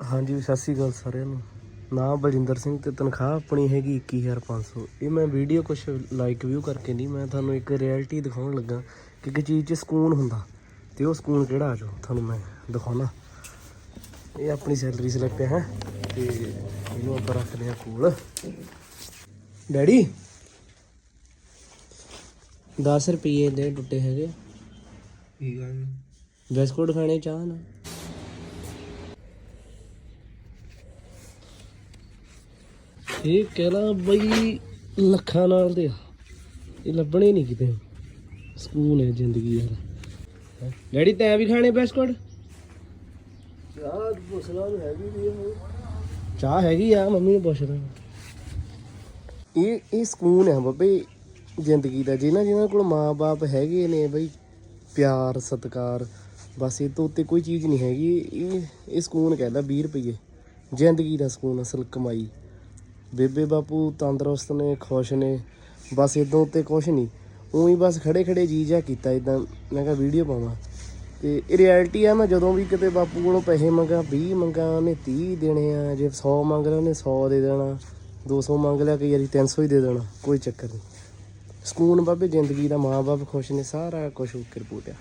ਹਾਂਜੀ ਸਤਿ ਸ਼੍ਰੀ ਅਕਾਲ ਸਾਰਿਆਂ ਨੂੰ। ਨਾਮ ਬਲਜਿੰਦਰ ਸਿੰਘ ਤੇ ਤਨਖਾਹ ਆਪਣੀ ਹੈਗੀ 21500 ਇਹ ਮੈਂ ਵੀਡੀਓ ਕੁਝ ਲਾਈਕ ਵਿਊ ਕਰਕੇ ਨਹੀਂ ਮੈਂ ਤੁਹਾਨੂੰ ਇੱਕ ਰਿਐਲਿਟੀ ਦਿਖਾਉਣ ਲੱਗਾ ਕਿ ਕਿ ਚੀਜ਼ 'ਚ ਸਕੂਨ ਹੁੰਦਾ ਤੇ ਉਹ ਸਕੂਨ ਕਿਹੜਾ ਆ ਜੋ ਤੁਹਾਨੂੰ ਮੈਂ ਦਿਖਾਉਣਾ। ਇਹ ਆਪਣੀ ਸੈਲਰੀ ਸਲਿੱਪ ਹੈ ਤੇ ਇਹਨੂੰ ਆਪਾਂ ਰੱਖਦੇ ਆ ਕੋਲ। ਡੈਡੀ? 10 ਰੁਪਏ ਦੇ ਟੁੱਟੇ ਹੈਗੇ। ਠੀਕ ਆ ਬਿਸਕੁਟ ਖਾਣੇ ਚਾਹ ਨਾ ਇਹ ਕਹਿਣਾ ਬਈ ਲੱਖਾਂ ਨਾਲ ਦੇ ਆ। ਇਹ ਲੱਭਣੇ ਨਹੀਂ ਕਿਤੇ। ਸਕੂਨ ਹੈ ਜ਼ਿੰਦਗੀ ਯਾਰ। ਡੈਡੀ ਤੈਂ ਵੀ ਖਾਣੇ ਬਿਸਕੁਟ ਚਾਹ ਪੁੱਛਣਾ ਨੂੰ ਹੈਗੀ ਵੀ ਚਾਹ ਹੈਗੀ ਆ ਮੰਮੀ ਨੂੰ ਪੁੱਛਦਾ ਇਹ ਇਹ ਸਕੂਨ ਹੈ ਬੱਬੇ ਜ਼ਿੰਦਗੀ ਦਾ। ਜਿਹਨਾਂ ਜਿਹਨਾਂ ਕੋਲ ਮਾਪੇ ਹੈਗੇ ਨੇ ਬਈ ਪਿਆਰ ਸਤਿਕਾਰ ਬਸ ਇਹ ਤੋਂ ਉੱਤੇ ਕੋਈ ਚੀਜ਼ ਨਹੀਂ ਹੈਗੀ। ਇਹ ਇਹ ਸਕੂਨ ਕਹਿੰਦਾ 20 ਰੁਪਏ ਜ਼ਿੰਦਗੀ ਦਾ ਸਕੂਨ ਅਸਲ ਕਮਾਈ। ਬੇਬੇ ਬਾਪੂ ਤੰਦਰੁਸਤ ਨੇ, ਖੁਸ਼ ਨੇ, ਬਸ ਇਦੋਂ ਉੱਤੇ ਕੁਝ ਨਹੀਂ ਉਹੀ ਬਸ ਖੜੇ ਖੜੇ ਜੀ ਜਾ ਕੀਤਾ ਇਦਾਂ ਮੈਂ ਕਿਹਾ ਵੀਡੀਓ ਪਾਵਾਂ। ਤੇ ਇਹ ਰਿਐਲਿਟੀ ਆ ਮੈਂ ਜਦੋਂ ਵੀ ਕਿਤੇ ਬਾਪੂ ਕੋਲੋਂ ਪੈਸੇ ਮੰਗਾ 20 ਮੰਗਾ, ਉਹਨੇ 30 ਦੇਣੇ ਆ, ਜੇ 100 ਮੰਗ ਲਿਆ, ਉਹਨੇ 100 ਦੇ ਦੇਣਾ। 200 ਮੰਗ ਲਿਆ, ਕਈ ਵਾਰੀ 300 ਹੀ ਦੇ ਦੇਣਾ। ਕੋਈ ਚੱਕਰ ਨਹੀਂ ਸਕੂਨ ਬਾਬੇ, ਜ਼ਿੰਦਗੀ ਦਾ ਮਾਂ-ਬਾਪ ਖੁਸ਼ ਨੇ, ਸਾਰਾ ਕੁਝ ਓਕੇ ਰਿਪੋਰਟ ਆ।